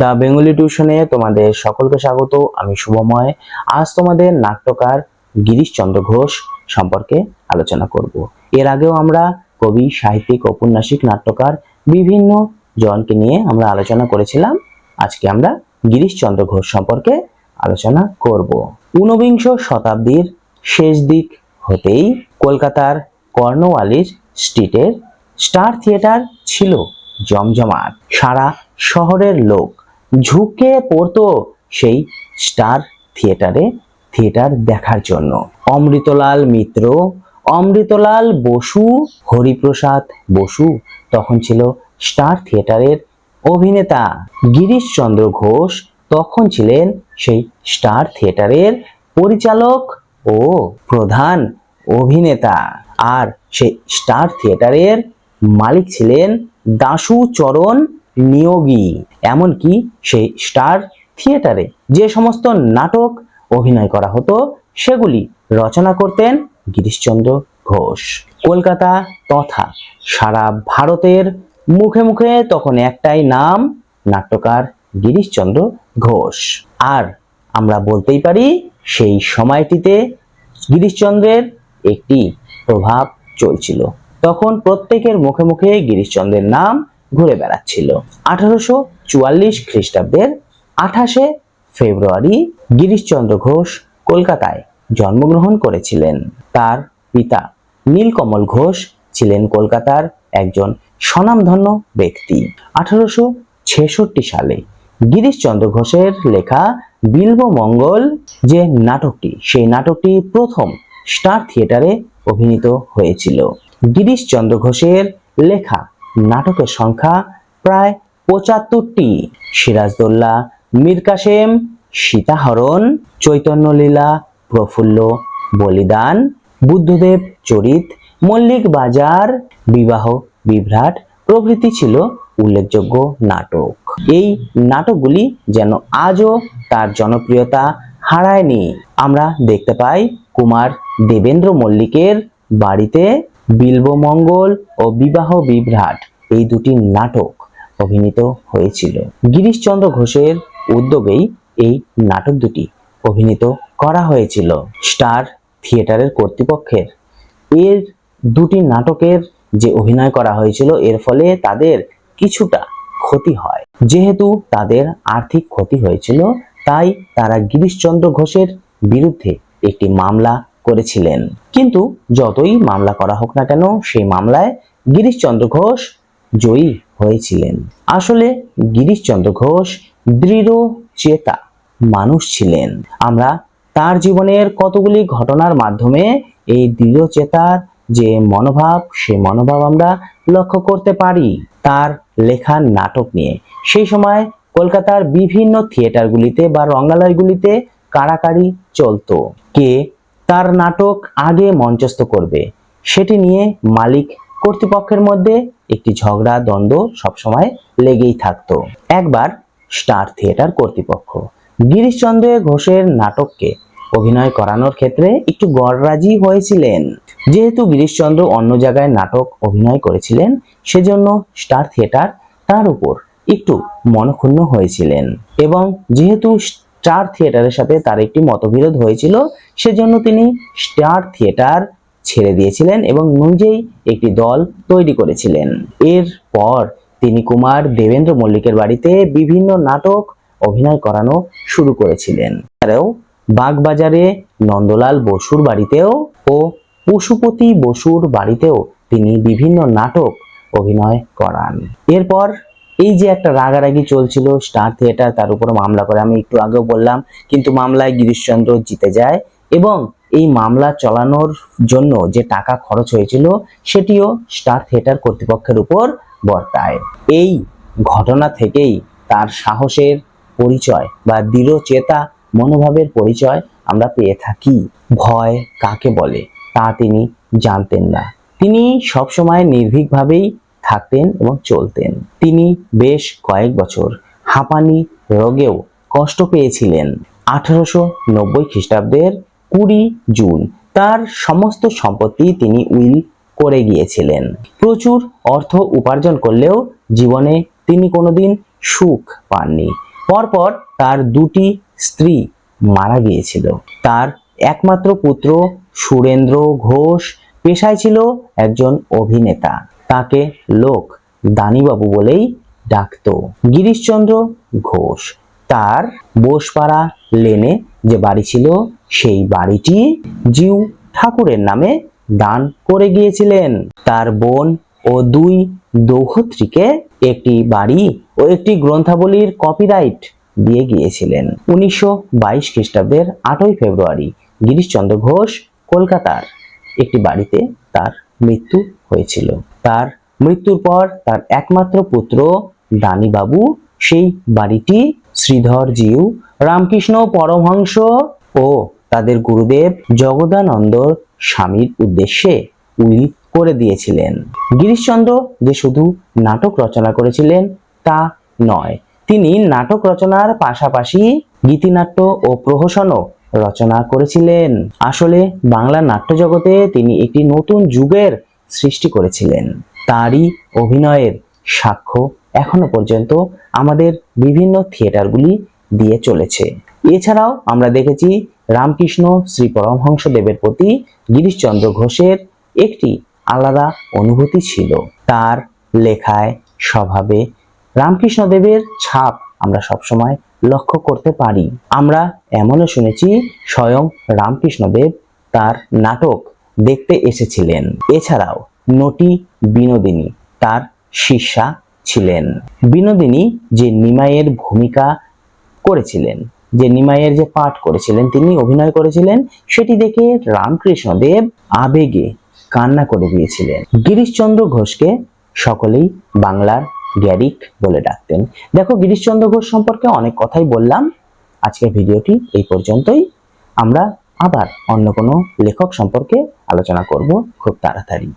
The Bengali টিউশনে তোমাদের সকলকে স্বাগত, আমি শুভময়। আজ তোমাদের নাট্যকার গিরিশ চন্দ্র ঘোষ সম্পর্কে আলোচনা করব। এর আগেও আমরা কবি, সাহিত্যিক, ঔপন্যাসিক, নাট্যকার বিভিন্ন জনকে নিয়ে আমরা আলোচনা করেছিলাম। আজকে আমরা গিরিশ চন্দ্র ঘোষ সম্পর্কে আলোচনা করব। ঊনবিংশ শতাব্দীর শেষ দিক হতেই কলকাতার কর্নওয়ালিস স্ট্রিটের স্টার থিয়েটার ছিল জমজমাট। সারা শহরের লোক ঝুঁকে পড়তো সেই স্টার থিয়েটারে, থিয়েটার দেখার জন্য। অমৃতলাল মিত্র, অমৃতলাল বসু, হরিপ্রসাদ বসু তখন ছিল স্টার থিয়েটারের অভিনেতা। গিরিশচন্দ্র ঘোষ তখন ছিলেন সেই স্টার থিয়েটারের পরিচালক ও প্রধান অভিনেতা। আর সেই স্টার থিয়েটারের মালিক ছিলেন দাশু চরণ নিয়োগী। এমনকি সেই স্টার থিয়েটারে যে সমস্ত নাটক অভিনয় করা হতো, সেগুলি রচনা করতেন গিরিশচন্দ্র ঘোষ। কলকাতা তথা সারা ভারতের মুখে মুখে তখন একটাই নাম, নাট্যকার গিরিশচন্দ্র ঘোষ। আর আমরা বলতেই পারি, সেই সময়টিতে গিরিশচন্দ্রের একটি প্রভাব চলছিল। তখন প্রত্যেকের মুখে মুখে গিরিশচন্দ্রের নাম ঘুরে বেড়াচ্ছিল। আঠারোশো চুয়াল্লিশ খ্রিস্টাব্দের আঠাশে ফেব্রুয়ারি গিরিশচন্দ্র ঘোষ কলকাতায় জন্মগ্রহণ করেছিলেন। তার পিতা নীলকমল ঘোষ ছিলেন কলকাতার একজন স্বনামধন্য ব্যক্তি। আঠারোশো ছেষট্টি সালে গিরিশচন্দ্র ঘোষের লেখা বিল্বমঙ্গল যে নাটকটি, সেই নাটকটি প্রথম স্টার থিয়েটারে অভিনীত হয়েছিল। গিরিশচন্দ্র ঘোষের লেখা নাটকের সংখ্যা প্রায় পঁচাত্তরটি। সিরাজদৌল্লা, মীর কাসেম, সীতাহরণ, চৈতন্যলীলা, প্রফুল্ল, বলিদান, বুদ্ধদেব, চরিত, মল্লিক বাজার, বিবাহ, বিভ্রাট প্রভৃতি ছিল উল্লেখযোগ্য নাটক। এই নাটকগুলি যেন আজও তার জনপ্রিয়তা হারায়নি। আমরা দেখতে পাই কুমার দেবেন্দ্র মল্লিকের বাড়িতে বিল্বমঙ্গল ও বিবাহ বিভ্রাট এই দুটি নাটক অভিনীত হয়েছিল। গিরিশচন্দ্র ঘোষের উদ্যোগেই এই নাটক দুটি অভিনীত করা হয়েছিল। স্টার থিয়েটারের কর্তৃপক্ষের। এর দুটি নাটকের যে অভিনয় করা হয়েছিল, এর ফলে তাদের কিছুটা ক্ষতি হয়। যেহেতু তাদের আর্থিক ক্ষতি হয়েছিল, তাই তারা গিরিশচন্দ্র ঘোষের বিরুদ্ধে একটি মামলা করেছিলেন। কিন্তু যতই মামলা করা হোক না কেন, সেই মামলায় গিরিশচন্দ্র ঘোষ জয়ী হয়েছিলেন। আসলে গিরিশচন্দ্র ঘোষ দৃঢ়, চেতা মানুষ ছিলেন। আমরা তার জীবনের কতগুলি ঘটনার মাধ্যমে এই দৃঢ়, চেতার যে মনোভাব, সে মনোভাব আমরা লক্ষ্য করতে পারি। তার লেখা নাটক নিয়ে। সেই সময় কলকাতার বিভিন্ন থিয়েটারগুলিতে বা রঙ্গালয়গুলিতে কাড়াকাড়ি চলতো। কে তার নাটক আগে মঞ্চস্থ করবে, সেটি নিয়ে মালিক কর্তৃপক্ষের মধ্যে একটি ঝগড়া, দ্বন্দ্ব সবসময় লেগেই থাকতো। একবার স্টার থিয়েটার কর্তৃপক্ষ গিরিশচন্দ্র ঘোষের নাটককে অভিনয় করানোর ক্ষেত্রে একটু গড়রাজি হয়েছিলেন। যেহেতু গিরিশচন্দ্র অন্য জায়গায় নাটক অভিনয় করেছিলেন, সেজন্য স্টার থিয়েটার তার উপর একটু মনক্ষুণ্ণ হয়েছিলেন এবং যেহেতু স্টার থিয়েটারের সাথে তার একটি মতবিরোধ হয়েছিল, সেজন্য তিনি স্টার থিয়েটার ছেড়ে দিয়েছিলেন এবং নিজেই একটি দল তৈরি করেছিলেন। এরপর তিনি কুমার দেবেন্দ্র মল্লিকের বাড়িতে বিভিন্ন নাটক অভিনয় করানো শুরু করেছিলেন। এছাড়াও বাগবাজারে নন্দলাল বসুর বাড়িতেও ও পশুপতি বসুর বাড়িতেও তিনি বিভিন্ন নাটক অভিনয় করান। এরপর এই যে একটা রাগারাগি চলছিল স্টার থিয়েটার, তার উপর মামলা করে আমি একটু আগেও বললাম, কিন্তু মামলায় গিরিশচন্দ্র জিতে যায় এবং এই মামলা চালানোর জন্য যে টাকা খরচ হয়েছিল, সেটিও স্টার থিয়েটার কর্তৃপক্ষের উপর বর্তায়। এই ঘটনা থেকেই তার সাহসের পরিচয় বা দৃঢ় চেতা মনোভাবের পরিচয় আমরা পেয়ে থাকি। ভয় কাকে বলে, তা তিনি জানতেন না। তিনি সবসময় নির্ভীকভাবেই থাকতেন এবং চলতেন। তিনি বেশ কয়েক বছর হাঁপানি রোগেও কষ্ট পেয়েছিলেন। আঠারোশো নব্বই খ্রিস্টাব্দের কুড়ি জুন। তার সমস্ত সম্পত্তি তিনি উইল করে গিয়েছিলেন। প্রচুর অর্থ উপার্জন করলেও জীবনে তিনি কোনোদিন সুখ পাননি। পরপর তার দুটি স্ত্রী মারা গিয়েছিল। তার একমাত্র পুত্র সুরেন্দ্র ঘোষ পেশায় ছিল একজন অভিনেতা। তাকে লোক দানিবাবু বলেই ডাকতো। গিরিশচন্দ্র ঘোষ। তার বোসপাড়া লেনে যে বাড়ি ছিল, সেই বাড়িটি জিউ ঠাকুরের নামে দান করে গিয়েছিলেন। তার বোন ও দুই দৌহত্রীকে একটি বাড়ি ও একটি গ্রন্থাবলীর কপিরাইট দিয়ে গিয়েছিলেন। উনিশশো বাইশ খ্রিস্টাব্দের আটই ফেব্রুয়ারি গিরিশচন্দ্র ঘোষ কলকাতার একটি বাড়িতে তার মৃত্যু হয়েছিল। তার মৃত্যুর পর তার একমাত্র পুত্র দানিবাবু সেই বাড়িটি শ্রীধর জিউ রামকৃষ্ণ পরমহংস ও তাদের গুরুদেব জগদানন্দর স্বামীর উদ্দেশ্যে উইল করে দিয়েছিলেন। গিরিশচন্দ্র যে শুধু নাটক রচনা করেছিলেন, তা নয়, তিনি নাটক রচনার পাশাপাশি গীতিনাট্য ও প্রহসনও রচনা করেছিলেন। আসলে বাংলা নাট্য জগতে তিনি একটি নতুন যুগের সৃষ্টি করেছিলেন। তারই অভিনয়ের সাক্ষ্য এখনও পর্যন্ত আমাদের বিভিন্ন থিয়েটারগুলি দিয়ে চলেছে। এছাড়াও আমরা দেখেছি রামকৃষ্ণ শ্রী পরমহংস দেবের প্রতি গিরিশচন্দ্র ঘোষের একটি আলাদা অনুভূতি ছিল। তার লেখায়, স্বভাবে রামকৃষ্ণদেবের ছাপ আমরা সবসময় লক্ষ্য করতে পারি। আমরা এমনও শুনেছি স্বয়ং রামকৃষ্ণদেব তার নাটক দেখতে এসেছিলেন। এছাড়াও নটি বিনোদিনী, তার শিষ্যা ছিলেন। বিনোদিনী যে নিমাইয়ের ভূমিকা করেছিলেন, যে নিমাইয়ের যে পাঠ করেছিলেন, তিনি অভিনয় করেছিলেন, সেটি দেখে রামকৃষ্ণদেব আবেগে কান্না করে দিয়েছিলেন। গিরিশচন্দ্র ঘোষকে সকলেই বাংলার গ্যারিক বলে ডাকতেন। দেখো, গিরিশচন্দ্র ঘোষ সম্পর্কে অনেক কথাই বললাম। আজকের ভিডিওটি এই পর্যন্তই। আমরা আবার অন্য কোনো লেখক সম্পর্কে আলোচনা করব খুব তাড়াতাড়ি।